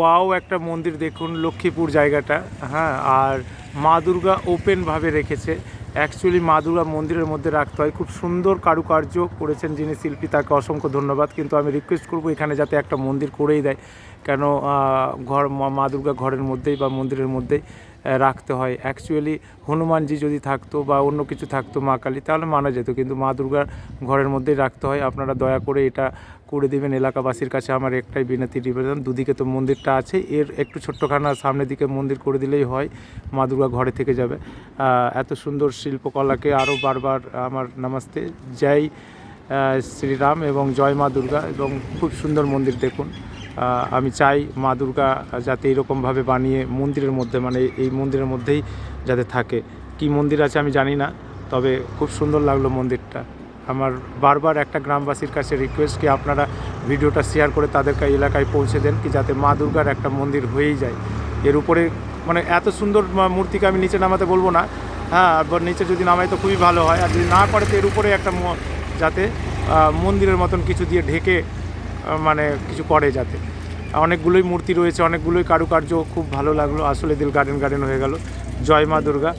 Wow একটা মন্দির দেখুন, লক্ষ্মীপুর জায়গাটা হ্যাঁ আর মা দুর্গা ওপেনভাবে রেখেছে। অ্যাকচুয়ালি মা দুর্গা মন্দিরের মধ্যে রাখতে হয়। খুব সুন্দর কারুকার্য করেছেন যিনি শিল্পী, তাকে অসংখ্য ধন্যবাদ। কিন্তু আমি রিকোয়েস্ট করব এখানে যাতে একটা মন্দির করেই দেয়। কেন ঘর, মা- দুর্গা ঘরের মধ্যেই বা মন্দিরের মধ্যেই রাখতে হয়। অ্যাকচুয়ালি হনুমানজি যদি থাকতো বা অন্য কিছু থাকতো মা কালী, তাহলে মানা যেত। কিন্তু মা দুর্গার ঘরের মধ্যেই রাখতে হয়। আপনারা দয়া করে এটা করে দেবেন। এলাকাবাসীর কাছে আমার একটাই বিনতি, নিবেদন। দুদিকে তো মন্দিরটা আছে। এর একটু ছোট্টখানা সামনের দিকে মন্দির করে দিলেই হয়। মা দুর্গা ঘরে থেকে যাবে। এত সুন্দর শিল্পকলাকে আরও বারবার আমার নমস্তে। জয় শ্রীরাম এবং জয় মা দুর্গা এবং খুব সুন্দর মন্দির দেখুন। আমি চাই মা দুর্গা যাতে এরকমভাবে বানিয়ে মন্দিরের মধ্যে মানে এই মন্দিরের মধ্যেই যাতে থাকে। কি মন্দির আছে আমি জানি না, তবে খুব সুন্দর লাগল মন্দিরটা। আমার বারবার একটা গ্রামবাসীর কাছে রিকোয়েস্ট কি আপনারা ভিডিওটা শেয়ার করে তাদের এলাকায় পৌঁছে দেন কি যাতে মা দুর্গার একটা মন্দির হয়েই যায়। এর উপরে মানে এত সুন্দর মূর্তিকে আমি নিচে নামাতে বলব না। হ্যাঁ আবার নিচে যদি নামাই তো খুবই ভালো হয়। আর যদি না করে তো এর উপরে একটা যাতে মন্দিরের মতন কিছু দিয়ে ঢেকে মানে কিছু করে যাতে। অনেকগুলোই মূর্তি রয়েছে, অনেকগুলোই কারুকার্য খুব ভালো লাগল। আসলে দিল গার্ডেন গার্ডেন হয়ে গেল। জয় মা দুর্গা।